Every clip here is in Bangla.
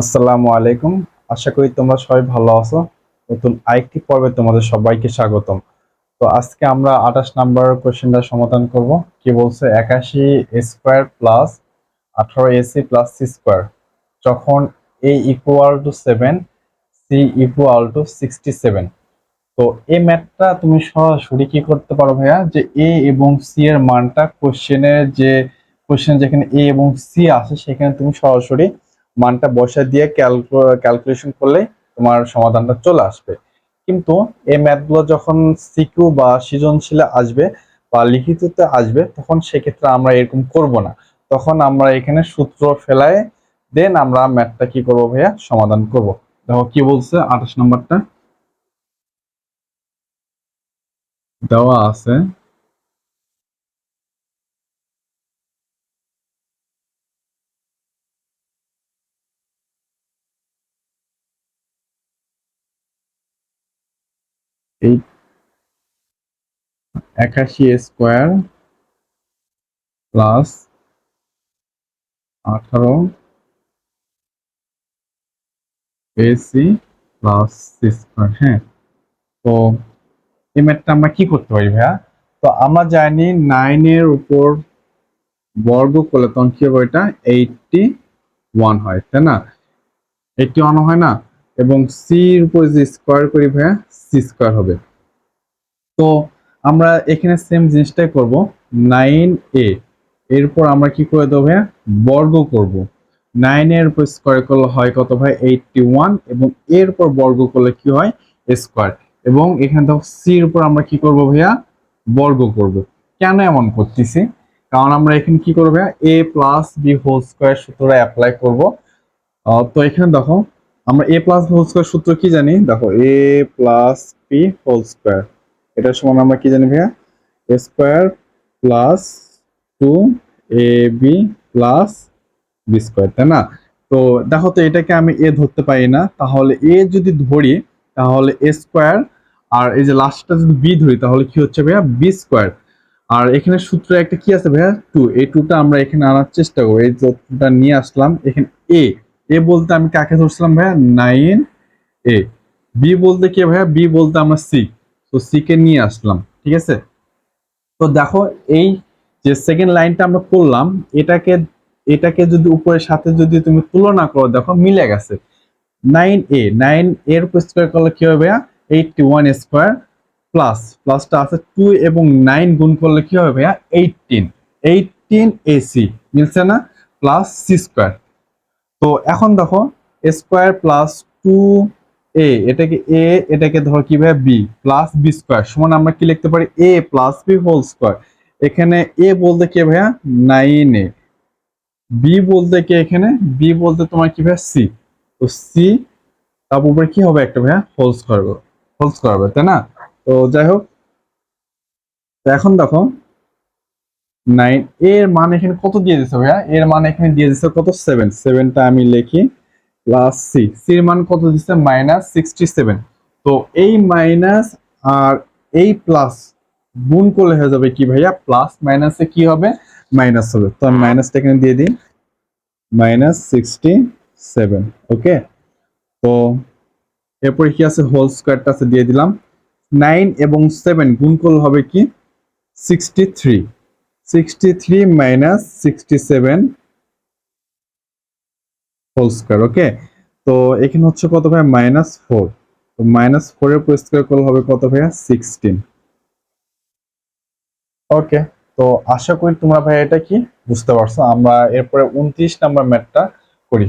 আসসালামু আলাইকুম। আশা করি তোমরা সবাই ভালো আছো। নতুন আরেকটি পর্বে তোমাদের সবাইকে স্বাগতম। তো আজকে আমরা আঠাশ নাম্বার কোশ্চেনটা সমাধান করব। কি বলছে? একাশি স্কোয়ার প্লাস আঠারো এসি প্লাস সি স্কোয়ার। যখন A equal to seven C equal to sixty seven তো এই ম্যাথটা তুমি সরাসরি কি করতে পারো ভাইয়া? যে এ এবং সি এর মানটা কোশ্চেনের যে, কোশ্চেন যেখানে এ এবং সি আছে, সেখানে তুমি সরাসরি মানটা বসা দিয়ে ক্যালকুলেশন করলে তোমার সমাধানটা চলে আসবে। কিন্তু এই ম্যাথগুলো যখন সিকিউ বা সৃজনশীলে আসবে বা লিখিততে আসবে, তখন সেক্ষেত্রে আমরা এরকম করব না। তখন আমরা এখানে সূত্র ফেলায় দেন আমরা ম্যাথটা কি করব ভাইয়া? সমাধান করব। দেখো কি বলছে আঠাশ নম্বরটা? দেওয়া আছে। এই একাশি স্কোয়ার প্লাস আঠারো এসি প্লাস সি স্কোয়ার হ্যাঁ। তো এই ম্যাথটা আমরা কি করতে পারি ভাইয়া? তো আমরা জানি নাইনের উপর বর্গ করলে তখন কি হবে এটা? এইটটি ওয়ান হয়, তাই না? এইটটি ওয়ান হয় না? এবং সির উপর যে স্কোয়ার করি ভাইয়া সি স্কোয়ার হবে। তো আমরা এখানে সেম জিনিসটাই করব নাইন এ এরপর আমরা কি করে দেবো ভাইয়া? বর্গ করব। নাইনের উপর স্কোয়ার করলে হয় কত ভাই? এইটটি ওয়ান এবং এর উপর বর্গ করলে কি হয়? স্কোয়ার এবং এখানে দেখো সির উপর আমরা কি করব ভাইয়া? বর্গ করব। কেন এমন করতেছি? কারণ আমরা এখানে কি করব ভাইয়া? A plus B whole square সূত্রটা অ্যাপ্লাই করব। তো এখানে দেখো আমরা এ প্লাস হোল স্কোয়ার সূত্র কি জানি? দেখো A plus P whole square এটার সমান আমরা কি জানি ভাইয়া? A square plus two A B plus B square তাই না? তো দেখো তো এটাকে আমি এ ধরতে পারি না। তাহলে এ যদি ধরি, তাহলে এ স্কোয়ার আর এই যে লাস্টটা যদি বি ধরি, তাহলে কি হচ্ছে ভাইয়া? বি স্কোয়ার আর এখানে সূত্র একটা কি আছে ভাইয়া? টু এই টুটা আমরা এখানে আনার চেষ্টা করব। এই টুটা নিয়ে আসলাম, এখানে এ এ বলতে আমি কাকে ধরছিলাম ভাইয়া? নাইন এ। বি বলতে কে ভাইয়া? বি বলতে আমরা সি। তো সি কে নিয়ে আসলাম, ঠিক আছে? তো দেখো, এই যে সেকেন্ড লাইনটা আমরা করলাম এটাকে এটাকে যদি উপরের সাথে যদি তুমি তুলনা করো, দেখো মিলে গেছে। নাইন এ, নাইন এর স্কোয়ার করলে কি হবে এইটটি ওয়ান স্কোয়ার প্লাস প্লাসটা আছে টু এবং নাইন গুণ করলে কি হবে ভাইয়া? এইটিন এইটিন এসি মিলছে না? প্লাস সি স্কোয়ার তো এখন দেখো স্কোয়ার প্লাস টু এ এটাকে এ এটাকে ধরো কি ভাই বি প্লাস বি স্কোয়ার সমান আমরা কি লিখতে পারি? A plus B whole square এখানে এ বলতে কে ভাইয়া? নাইন এ বি বলতে কে এখানে? বি বলতে তোমার কি ভাইয়া? সি তো সি তার উপরে কি হবে একটা ভাইয়া? হোল স্কোয়ার হোল স্কোয়ার হবে, তাই না? তো যাই হোক এখন দেখো নাইন, এর মান এখানে কত দিয়ে দিচ্ছে ভাইয়া? এর মান এখানে দিয়ে দিচ্ছে কত? সেভেন। সেভেনটা আমি লিখি প্লাস সি সির মান কত দিচ্ছে মাইনাস সিক্সটি সেভেন তো এই মাইনাস আর এই প্লাস গুণ করলে হয়ে যাবে কি ভাইয়া? প্লাস মাইনাসে কি হবে? মাইনাস হবে। তো আমি মাইনাসটা এখানে দিয়ে দিই। মাইনাস সিক্সটি সেভেন ওকে তো এরপরে কি আছে? হোল স্কোয়ারটা আছে, দিয়ে দিলাম। নাইন এবং সেভেন গুণ করলে হবে কি? Sixty three sixty three minus sixty seven whole square okay তো এখানে হচ্ছে কত ভাই মাইনাস ফোর তো মাইনাস ফোর এর স্কোয়ার করলে হবে কত ভাইয়া? সিক্সটিন ওকে তো আশা করি তোমরা ভাই এটা কি বুঝতে পারছ? আমরা এরপরে উনত্রিশ নাম্বার ম্যাথটা করি।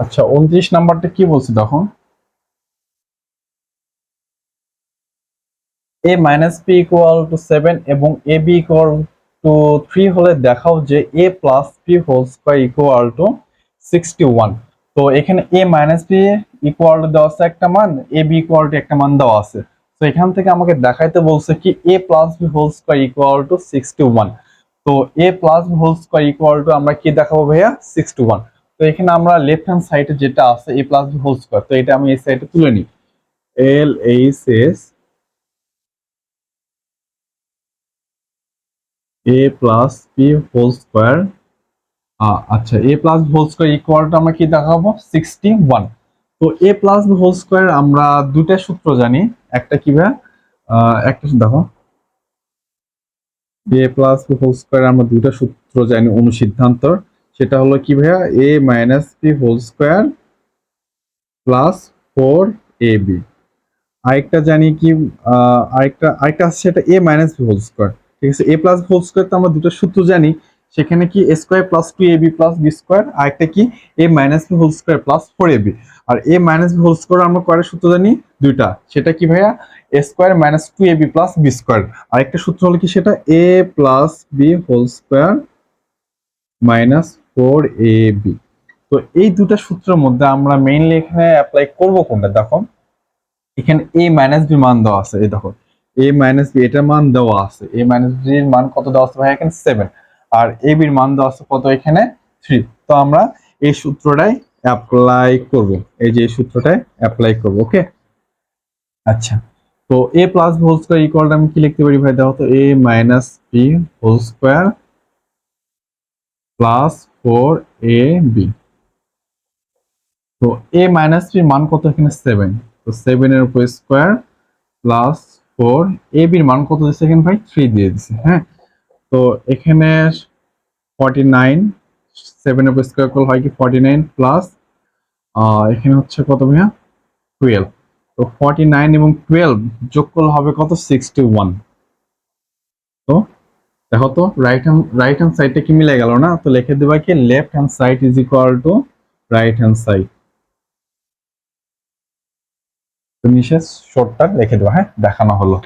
আচ্ছা উনত্রিশ নাম্বারটা কি বলছি তখন A minus P equal to seven এবং A B equal to three হলে দেখাও যে A plus P whole square equal to sixty one তো এখানে A minus P equal to দেওয়া আছে একটা মান এ বি ইকুয়াল টু একটা মান দেওয়া আছে। তো এখান থেকে আমাকে দেখাইতে বলছে কি A plus B whole square equal to sixty one তো A plus B whole square equal to আমরা কি দেখাবো ভাইয়া? সিক্সটি ওয়ান তো এখানে আমরা লেফট হ্যান্ড সাইডে যেটা আছে A plus B whole square তো এটা আমি এই সাইডে তুলে নিই। L H S A plus B whole square আচ্ছা এ প্লাস হোল স্কোয়ার ইকুয়ালটা আমরা কি দেখাবো? সিক্সটি ওয়ান তো এ প্লাস হোল স্কোয়ার আমরা দুটা সূত্র জানি, একটা কীভাবে একটা দেখো। এ প্লাস হোল স্কোয়ার আমরা দুটা সূত্র জানি অনুসিদ্ধান্তর। সেটা হলো কি ভাইয়া? A minus B whole square plus four A B আরেকটা জানি কি আরেকটা আরেকটা আছে সেটা A minus B whole square ঠিক আছে? এ প্লাস হোল স্কোয়ার তো আমরা দুটো সূত্র জানি। সেখানে কি A square plus two A B plus B square আরেকটা কি? A minus B whole square plus four A B R A minus B whole square আমরা কয়টা সূত্র জানি? দুইটা। সেটা কি ভাইয়া? A square minus two A B plus B square আরেকটা সূত্র হলো কি সেটা? A plus B whole square minus four A B. তো এই দুটা সূত্রের মধ্যে আমরা মেইনলি এখানে অ্যাপ্লাই করব কোনটা? দেখো, এখানে এ মাইনাস বি মান দেওয়া আছে, এই দেখো এ মাইনাস বি এটার মান দেওয়া আছে এ মাইনাস বি এর মান কত দেওয়া আছে ভাই? এখানে সেভেন আর এ বির মান দেওয়া আছে কত এখানে? থ্রি তো আমরা এই সূত্রটাই অ্যাপ্লাই করব, এই যে এই সূত্রটাই অ্যাপ্লাই করব ওকে আচ্ছা তো A plus whole square equal আমি কি লিখতে পারি ভাই? দেখো তো A minus B whole square plus four A B. তো এ মাইনাস বির মান কত এখানে? সেভেন তো সেভেনের উপর স্কোয়ার প্লাস ফোর এ বির মান কত দিচ্ছে এখানে ভাই? থ্রি দিয়ে দিচ্ছে হ্যাঁ? তো এখানে ফর্টি নাইন সেভেনের উপর স্কোয়ার করলে হয় কি? ফর্টি নাইন প্লাস এখানে হচ্ছে কত ভাইয়া? টুয়েলভ তো ফর্টি নাইন এবং টুয়েলভ যোগ করলে হবে কত? সিক্সটি ওয়ান তো দেখো তো রাইট হ্যান্ড রাইট হ্যান্ড সাইডটা কি মিলে গেল না? তো লিখে দেবা কি left hand side is equal to right hand side নিচে শর্টটা লিখে দেবা হ্যাঁ? দেখানো হলো।